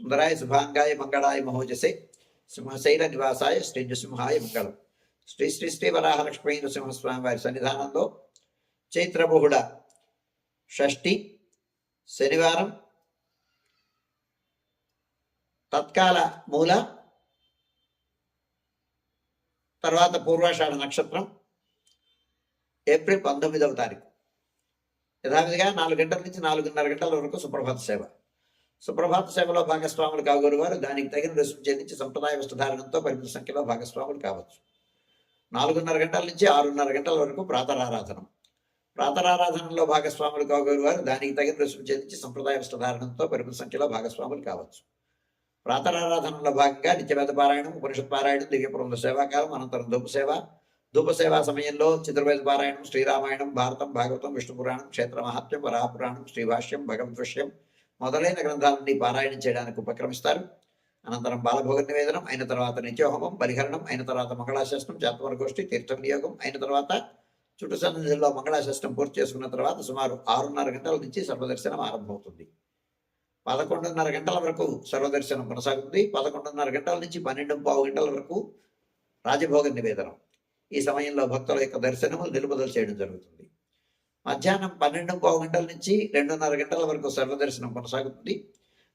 సుందరాయ శుభాంగాయ మంగళాయ మహోజసే సింహశైల నివాసాయ శ్రీ నృసింహాయ మంగళం శ్రీ శ్రీ శ్రీ వరాహలక్ష్మీ నృసింహస్వామి వారి సన్నిధానంలో చైత్రబహుళ షష్ఠి శనివారం తత్కాల మూల తర్వాత పూర్వాషాఢ నక్షత్రం ఏప్రిల్ పంతొమ్మిదవ తారీఖు యథావిధిగా నాలుగు గంటల నుంచి నాలుగున్నర గంటల వరకు సుప్రభాత సేవ సుప్రభాత సేవలో భాగస్వాములు కాగోరు వారు దానికి తగిన రుసుము చెల్లించి సంప్రదాయ వస్త్రధారణంతో పరిమిత సంఖ్యలో భాగస్వాములు కావచ్చు. నాలుగున్నర గంటల నుంచి ఆరున్నర గంటల వరకు ప్రాతరారాధనం. ప్రాతరారాధనలో భాగస్వాములు కాగోరు వారు దానికి తగిన రుసుము చెల్లించి సంప్రదాయ వస్త్రధారణంతో పరిమిత సంఖ్యలో భాగస్వాములు కావచ్చు. ప్రాతరారాధనలో భాగంగా నిత్యవేద పారాయణం ఉపనిషత్ పారాయణం దివ్యపురంలో సేవాకాలం అనంతరం ధూప సేవ. ధూప సేవా సమయంలో చతుర్వేద పారాయణం శ్రీరామాయణం భారతం భాగవతం విష్ణు పురాణం క్షేత్ర మహాత్మ్యం వరాహపురాణం శ్రీభాష్యం భగవద్విషయం మొదలైన గ్రంథాలన్నీ పారాయణం చేయడానికి ఉపక్రమిస్తారు. అనంతరం బాలభోగ నివేదనం అయిన తర్వాత నిత్యోహోమం బలిహరణం అయిన తర్వాత మంగళాశాస్త్రం జాతవర గోష్ఠి తీర్థ అయిన తర్వాత చుట్టు సన్నిధిలో మంగళాశాస్త్రం పూర్తి చేసుకున్న తర్వాత సుమారు ఆరున్నర గంటల నుంచి సర్వదర్శనం ఆరంభమవుతుంది. పదకొండున్నర గంటల వరకు సర్వదర్శనం కొనసాగుతుంది. పదకొండున్నర గంటల నుంచి పన్నెండు పావు గంటల వరకు రాజభోగ నివేదనం. ఈ సమయంలో భక్తుల యొక్క దర్శనము నిలుపుదల చేయడం జరుగుతుంది. మధ్యాహ్నం పన్నెండు పావు గంటల నుంచి రెండున్నర గంటల వరకు సర్వదర్శనం కొనసాగుతుంది.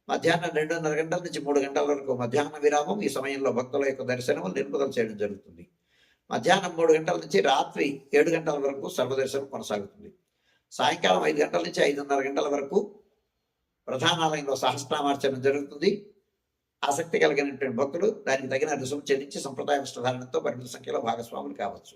మధ్యాహ్నం రెండున్నర గంటల నుంచి మూడు గంటల వరకు మధ్యాహ్న విరామం ఈ సమయంలో భక్తుల యొక్క దర్శనము నిలుపుదల చేయడం జరుగుతుంది. మధ్యాహ్నం మూడు గంటల నుంచి రాత్రి ఏడు గంటల వరకు సర్వదర్శనం కొనసాగుతుంది. సాయంకాలం ఐదు గంటల నుంచి ఐదున్నర గంటల వరకు ప్రధానాలయంలో సహస్రామార్చనం జరుగుతుంది. ఆసక్తి కలిగినటువంటి భక్తులు దానికి తగిన రుసుము చెల్లించి సంప్రదాయ వస్త్రధారణతో పరిమిత సంఖ్యలో భాగస్వాములు కావచ్చు.